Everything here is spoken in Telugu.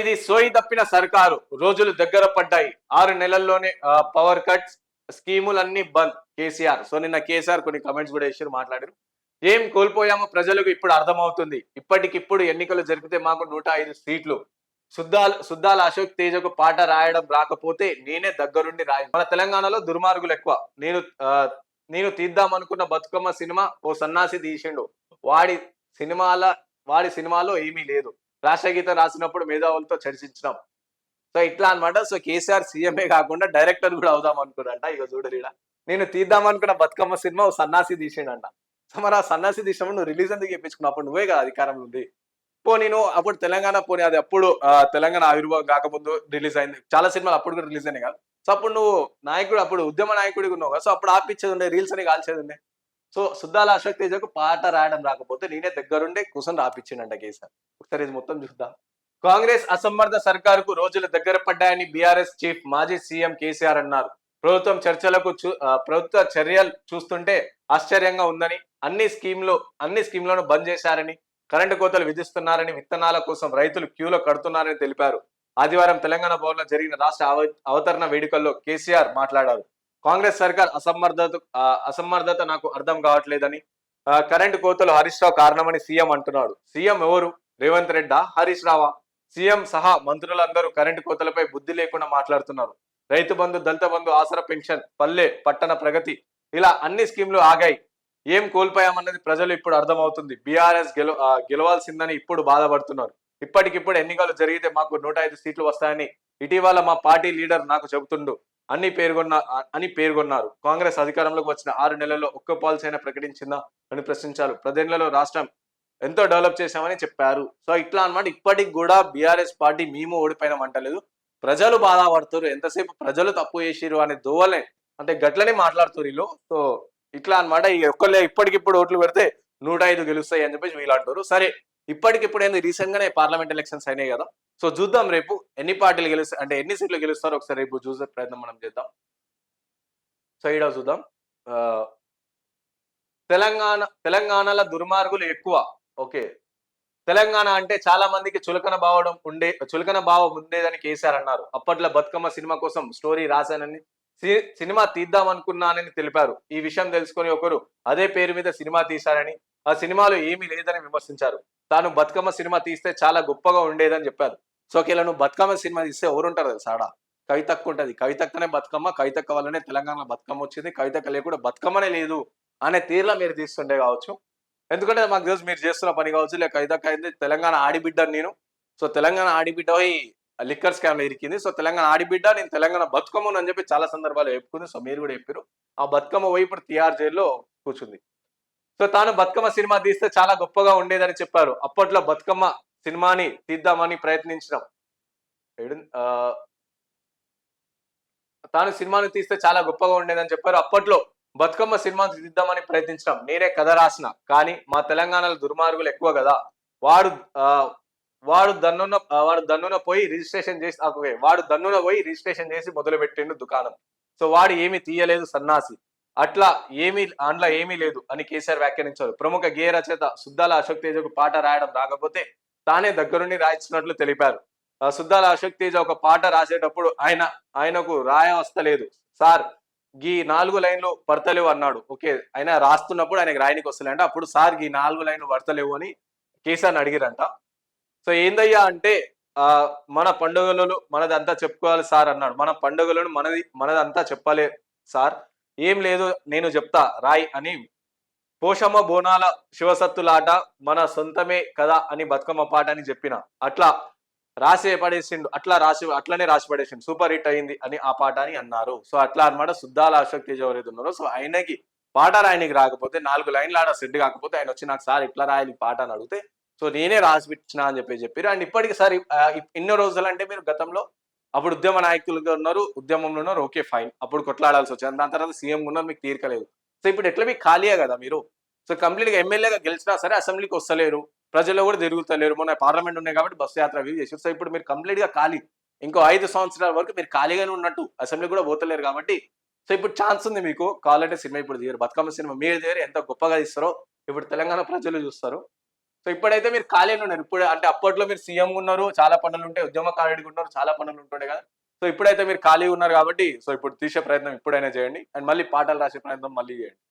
ఇది సోయి తప్పిన సర్కారు. రోజులు దగ్గర పడ్డాయి. ఆరు నెలల్లోనే పవర్ కట్స్ స్కీములన్నీ బంద్. కేసీఆర్. సో నిన్న కేసీఆర్ కొన్ని కమెంట్స్ కూడా వేసారు మాట్లాడారు. ఏం కోల్పోయామో ప్రజలకు ఇప్పుడు అర్థమవుతుంది. ఇప్పటికిప్పుడు ఎన్నికలు జరిపితే మాకు నూట ఐదు సీట్లు. శుద్ధాల సుద్దాల అశోక్ తేజకు పాట రాయడం రాకపోతే నేనే దగ్గరుండి రాయ మన తెలంగాణలో దుర్మార్గులు ఎక్కువ. నేను నేను తీద్దాం అనుకున్న బతుకమ్మ సినిమా ఓ సన్నాసి తీసిండు. వాడి సినిమాల వాడి సినిమాలో ఏమీ లేదు. రాష్ట్రగీతం రాసినప్పుడు మేధావులతో చర్చించినాం. సో ఇట్లా అన్నమాట. సో కేసీఆర్ సీఎంఏ కాకుండా డైరెక్టర్ కూడా అవుదాం అనుకున్నాడంట. ఇక చూడరీడా నేను తీద్దాం అనుకున్న బతుకమ్మ సినిమా సన్నాసి తీసిండంట. సో మరి ఆ సన్నాసి తీసినప్పుడు నువ్వు రిలీజ్ ఎందుకు చెప్పించుకున్నప్పుడు నువ్వే కదా అధికారంలో ఉంది పో నేను అప్పుడు తెలంగాణ పోనీ అది అప్పుడు తెలంగాణ ఆవిర్భావం కాకముందు రిలీజ్ అయింది. చాలా సినిమాలు అప్పుడు కూడా రిలీజ్ అయినాయి కదా. సో అప్పుడు నువ్వు నాయకుడు అప్పుడు ఉద్యమ నాయకుడిగా ఉన్నావు కదా. సో అప్పుడు ఆపిచ్చేది ఉండే రీల్స్ అని కాల్చేది ఉండే. సో సుద్దాల అశోక్ తేజకు పాట రాయడం రాకపోతే నేనే దగ్గరుండే కూసం రాపిచ్చిండంట కేసీఆర్. ఒకసారి ఇది మొత్తం చూద్దాం. కాంగ్రెస్ అసమర్థ సర్కారుకు రోజులు దగ్గర పడ్డాయని బీఆర్ఎస్ చీఫ్ మాజీ సీఎం కేసీఆర్ అన్నారు. ప్రభుత్వం చర్చలకు ప్రభుత్వ చర్యలు చూస్తుంటే ఆశ్చర్యంగా ఉందని అన్ని స్కీమ్లు అన్ని స్కీమ్లను బంద్ చేశారని కరెంటు కోతలు విధిస్తున్నారని విత్తనాల కోసం రైతులు క్యూలో కడుతున్నారని తెలిపారు. ఆదివారం తెలంగాణ భవన్లో జరిగిన రాష్ట్ర అవతరణ వేడుకల్లో కేసీఆర్ మాట్లాడారు. కాంగ్రెస్ సర్కార్ అసమర్థత అసమర్థత నాకు అర్థం కావట్లేదని కరెంటు కోతలు హరీష్ రావు కారణమని సీఎం అంటున్నాడు. సీఎం ఎవరు? రేవంత్ రెడ్డా హరీష్ రావా? సీఎం సహా మంత్రులందరూ కరెంటు కోతలపై బుద్ధి లేకుండా మాట్లాడుతున్నారు. రైతు బంధు దళిత బంధు ఆసరా పెన్షన్ పల్లె పట్టణ ప్రగతి ఇలా అన్ని స్కీమ్లు ఆగాయి. ఏం కోల్పోయామన్నది ప్రజలు ఇప్పుడు అర్థమవుతుంది. బీఆర్ఎస్ గెల గెలవాల్సిందని ఇప్పుడు బాధపడుతున్నారు. ఇప్పటికిప్పుడు ఎన్నికలు జరిగితే మాకు నూట ఐదు సీట్లు వస్తాయని ఇటీవల మా పార్టీ లీడర్ నాకు చెబుతుండు. అని పేర్కొన్న అని పేర్కొన్నారు. కాంగ్రెస్ అధికారంలోకి వచ్చిన ఆరు నెలల్లో ఒక్క పాలసీ అయినా ప్రకటించిందా అని ప్రశ్నించారు. పదేళ్ళలో రాష్ట్రం ఎంతో డెవలప్ చేశామని చెప్పారు. సో ఇట్లా అనమాట ఇప్పటికి కూడా బీఆర్ఎస్ పార్టీ మేము ఓడిపోయినాం అంటలేదు ప్రజలు బాధపడుతున్నారు ఎంతసేపు ప్రజలు తప్పు చేసిరు అనే దోవలే అంటే గట్లనే మాట్లాడుతున్నారు వీళ్ళు. సో ఇట్లా అన్నమాట. ఈ ఒక్కళ్ళే ఇప్పటికిప్పుడు ఓట్లు పెడితే నూట ఐదు గెలుస్తాయి అని చెప్పేసి వీళ్ళు అంటారు సరే ఇప్పటికిప్పుడు ఏంది రీసెంట్ గానే పార్లమెంట్ ఎలక్షన్స్ అయినాయి కదా. సో చూద్దాం రేపు ఎన్ని పార్టీలు గెలుస్తాయి అంటే ఎన్ని సీట్లు గెలుస్తారో ఒకసారి రేపు చూసే ప్రయత్నం మనం చేద్దాం. సో ఈడ చూద్దాం. తెలంగాణ తెలంగాణలో దుర్మార్గులు ఎక్కువ. ఓకే. తెలంగాణ అంటే చాలా మందికి చులకన భావడం ఉండే చులకన భావం ఉండేదని కేసీఆర్ అన్నారు. అప్పట్లో బతుకమ్మ సినిమా కోసం స్టోరీ రాశానని సినిమా తీద్దాం అనుకున్నానని తెలిపారు. ఈ విషయం తెలుసుకొని ఒకరు అదే పేరు మీద సినిమా తీశారని ఆ సినిమాలో ఏమీ లేదని విమర్శించారు. తాను బతుకమ్మ సినిమా తీస్తే చాలా గొప్పగా ఉండేదని చెప్పారు. సో ఇలా నువ్వు బతుకమ్మ సినిమా తీస్తే ఎవరుంటారు కదా సాడా కవితక్క ఉంటుంది. కవితక్కనే బతుకమ్మ కవితక్క వల్లనే తెలంగాణ బతుకమ్మ వచ్చింది. కవితక్క లేకుండా బతుకమ్మనే లేదు అనే తీరులో మీరు తీస్తుండే కావచ్చు. ఎందుకంటే మాకు తెలుసు మీరు చేస్తున్న పని కావచ్చు. లేక కవితక్క అయింది. తెలంగాణ ఆడిబిడ్డ నేను. సో తెలంగాణ ఆడిబిడ్డ పోయి లిక్కర్ స్కామ్ ఇరికింది. సో తెలంగాణ ఆడిబిడ్డ నేను తెలంగాణ బతుకమ్మను అని చెప్పి చాలా సందర్భాలు చెప్పుకుంది. సో మీరు కూడా చెప్పారు ఆ బతుకమ్మ పోయి ఇప్పుడు తిహార్ జైల్లో కూర్చుంది. సో తాను బతుకమ్మ సినిమా తీస్తే చాలా గొప్పగా ఉండేదని చెప్పారు. అప్పట్లో బతుకమ్మ సినిమాని తీద్దామని ప్రయత్నించడం తాను సినిమాను తీస్తే చాలా గొప్పగా ఉండేదని చెప్పారు. అప్పట్లో బతుకమ్మ సినిమా తీద్దామని ప్రయత్నించడం నేనే కథ రాసిన. కానీ మా తెలంగాణలో దుర్మార్గులు ఎక్కువ కదా. వాడు వాడు దన్నున వాడు దన్నున పోయి రిజిస్ట్రేషన్ చేసి వాడు దన్నున పోయి రిజిస్ట్రేషన్ చేసి మొదలు పెట్టిండు దుకాణం. సో వాడు ఏమీ తీయలేదు సన్నాసి. అట్లా ఏమీ అందులో ఏమీ లేదు అని కేసీఆర్ వ్యాఖ్యానించారు. ప్రముఖ గేయ రచయిత సుద్దాల అశోక్ తేజకు పాట రాయడం రాకపోతే తానే దగ్గరుండి రాయించినట్లు తెలిపారు. సుద్దాల అశోక్ తేజ ఒక పాట రాసేటప్పుడు ఆయన ఆయనకు రాయ వస్తలేదు సార్ గీ నాలుగు లైన్లు పడతలేవు అన్నాడు. ఓకే ఆయన రాస్తున్నప్పుడు ఆయనకి రాయనికి వస్తలేంట అప్పుడు సార్ గీ నాలుగు లైన్లు పడతలేవు అని కేసీఆర్ని అడిగిరంట. సో ఏందయ్యా అంటే ఆ మన పండుగలలో మనదంతా చెప్పుకోవాలి సార్ అన్నాడు. మన పండుగలను మనది మనదంతా చెప్పాలి సార్. ఏం లేదు నేను చెప్తా రాయ్ అని పోషమ్మ బోనాల శివసత్తులాట మన సొంతమే కదా అని బతుకమ్మ పాట అని చెప్పిన. అట్లా రాసి పడేసిండు అట్లా రాసి అట్లనే రాసి పడేసిండు సూపర్ హిట్ అయింది అని ఆ పాట అని అన్నారు. సో అట్లా అన్నమాట సుద్దాల అశోక్ తేజ ఎవరైతే ఉన్నారో. సో ఆయనకి పాట రాయనికి రాకపోతే నాలుగు లైన్లు ఆడ సెట్ కాకపోతే ఆయన వచ్చి నాకు సార్ ఇట్లా రాయాలి పాట అని అడిగితే సో నేనే రాసి పెట్టిన అని చెప్పి చెప్పారు అండ్ ఇప్పటికి సార్ ఎన్నో రోజులు అంటే మీరు గతంలో అప్పుడు ఉద్యమ నాయకులుగా ఉన్నారు ఉద్యమంలో ఉన్నారు ఓకే ఫైన్. అప్పుడు కొట్లాడాల్సి వచ్చింది. దాని తర్వాత సీఎం ఉన్నారు మీకు తీర్కలేదు. సో ఇప్పుడు ఎట్లా మీకు ఖాళీయే కదా మీరు? సో కంప్లీట్గా ఎమ్మెల్యేగా గెలిచినా సరే అసెంబ్లీకి వస్తలేరు ప్రజల్లో కూడా తిరుగుతలేరు. మొన్న పార్లమెంట్ ఉన్నాయి కాబట్టి బస్సు యాత్ర అవి చేశారు. సో ఇప్పుడు మీరు కంప్లీట్గా ఖాళీ. ఇంకో ఐదు సంవత్సరాల వరకు మీరు ఖాళీగానే ఉన్నట్టు అసెంబ్లీ కూడా పోతలేరు కాబట్టి. సో ఇప్పుడు ఛాన్స్ ఉంది మీకు. కావాలంటే సినిమా ఇప్పుడు దిగారు బతుకమ్మ సినిమా మీరు దిగారు ఎంత గొప్పగా ఇస్తారో ఇప్పుడు తెలంగాణ ప్రజలు చూస్తారు. సో ఇప్పుడైతే మీరు ఖాళీగా ఉన్నారు. ఇప్పుడు అంటే అప్పట్లో మీరు సీఎం ఉన్నారు చాలా పనులు ఉంటాయి ఉద్యమకారుడికి ఉన్నారు చాలా పనులు ఉంటుండే కదా. సో ఇప్పుడైతే మీరు ఖాళీగా ఉన్నారు కాబట్టి సో ఇప్పుడు తీసే ప్రయత్నం ఇప్పుడైనా చేయండి. అండ్ మళ్ళీ పాటలు రాసే ప్రయత్నం మళ్ళీ చేయండి.